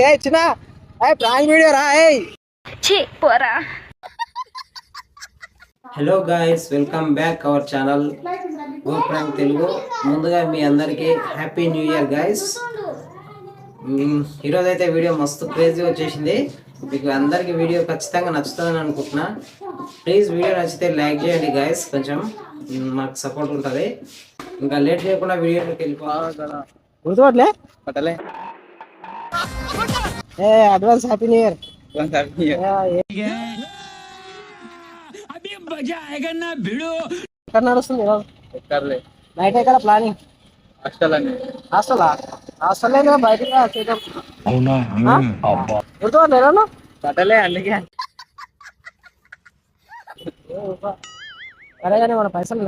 ఏ చిన్న. ఏ prank video రా ఛీ పోరా. Hello guys welcome back our channel go prank Telugu ముందుగా మీ అందరికీ హ్యాపీ న్యూ ఇయర్ గాయస్ ఈరోజు అయితే వీడియో మస్తు క్రేజీ వచ్చేసింది. మీకు అందరికీ వీడియో ఖచ్చితంగా నచ్చుతుందని అనుకుంటున్నా. ప్లీజ్ వీడియో నచ్చితే లైక్ చేయండి గాయస్ కొంచెం మాకు సపోర్ట్ ఉంటుంది. ఇంకా లేట్ చేయకుండా వీడియోలోకి వెళ్ళిపోవాలి గుర్తుపట్లే పట్టలే. ఏ అడ్వాన్స్ హ్యాపీ న్యూ ఇయర్. ఎక్కడ నడుస్తుంది నైట్ ఎక్కడ ప్లానింగ్ హాస్టల్? హాస్టల్ హాస్టల్ బయటికి నన్ను? పట్టలే అందుకే. సరే కానీ మన పైసలు?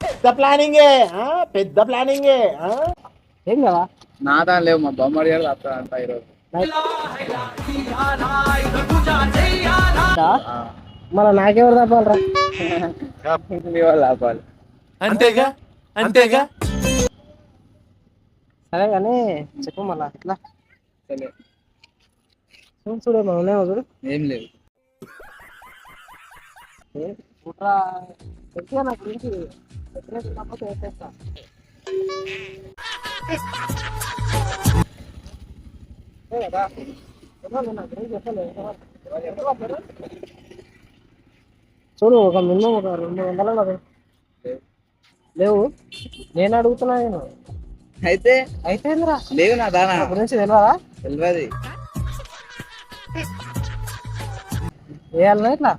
పెద్ద ప్లానింగే? పెద్ద ప్లానింగే? ఏం కదా? నా దాని లేవు మా బొమ్మడి గారు అత్త అంట ఈరోజు. మళ్ళీ నాకెవరు తప్పాలరా? ఆపాలి అంతేగా? అంతేగా? సరే కానీ చెప్పు మళ్ళా. సరే చూడు చూడు మనం ఉన్నామో చూడు? ఏం లేదు. ఏ, కుట్రా గట్టిగా నా గురించి? చెప్పినట్టు చూడు ఒక మినిమం ఒక రెండు వందల లేవు. నేను అడుగుతున్నా నేను. అయితే అయిపోయిందిరా. లేవు నా దానా. గురించి తెలియదా తెలియదు వేయాలన్నా ఇట్లా?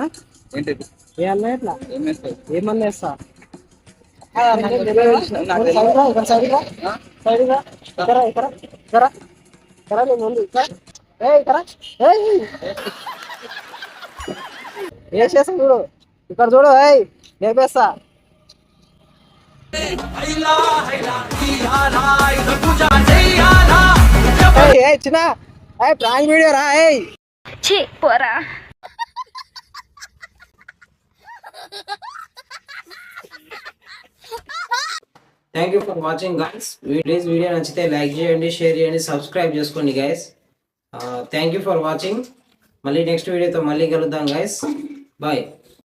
ఆ? ఏంటిది? వేయాలన్నా ఇట్లా? ఏమన్నా వేస్తా? వేసేస్తా చూడు ఇక్కడ చూడు ఏయ్ లేపేస్తా. ఏయ్, ఏయ్ చిన్న. ప్రాంక్ వీడియో రా ఏయ్. పోరా. Thank you for watching guys videos video నచ్చితే లైక్ చేయండి షేర్ చేయండి సబ్స్క్రైబ్ చేసుకోండి guys thank you for watching మళ్ళీ నెక్స్ట్ వీడియోతో మళ్ళీ కలుద్దాం గైస్ బాయ్